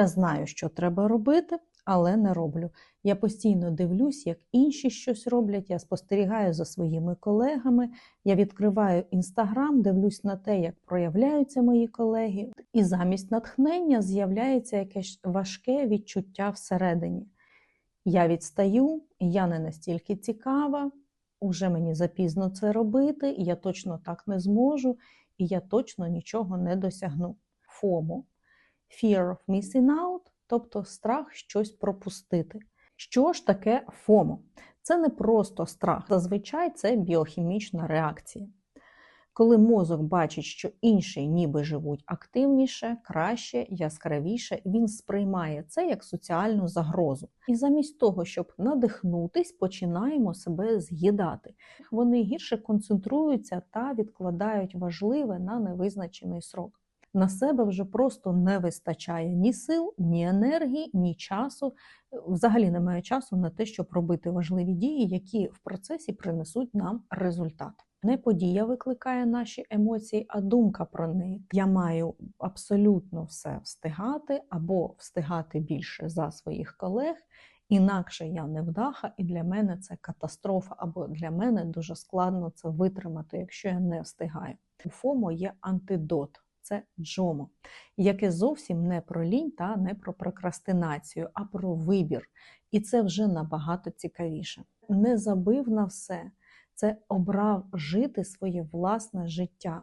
Я знаю, що треба робити, але не роблю. Я постійно дивлюсь, як інші щось роблять. Я спостерігаю за своїми колегами. Я відкриваю інстаграм, дивлюсь на те, як проявляються мої колеги, і замість натхнення з'являється якесь важке відчуття всередині. Я відстаю, я не настільки цікава, уже мені запізно це робити, я точно так не зможу, і я точно нічого не досягну. FOMO – Fear of Missing Out, тобто страх щось пропустити. Що ж таке FOMO? Це не просто страх, зазвичай це біохімічна реакція. Коли мозок бачить, що інші ніби живуть активніше, краще, яскравіше, він сприймає це як соціальну загрозу. І замість того, щоб надихнутись, починаємо себе з'їдати. Вони гірше концентруються та відкладають важливе на невизначений срок. На себе вже просто не вистачає ні сил, ні енергії, ні часу. Взагалі немає часу на те, щоб робити важливі дії, які в процесі принесуть нам результат. Не подія викликає наші емоції, а думка про неї. Я маю абсолютно все встигати або встигати більше за своїх колег. Інакше я не вдаха, і для мене це катастрофа, або для мене дуже складно це витримати, якщо я не встигаю. У ФОМО є антидот. Це джомо, яке зовсім не про лінь та не про прокрастинацію, а про вибір. І це вже набагато цікавіше. Не забив на все, це обрав жити своє власне життя.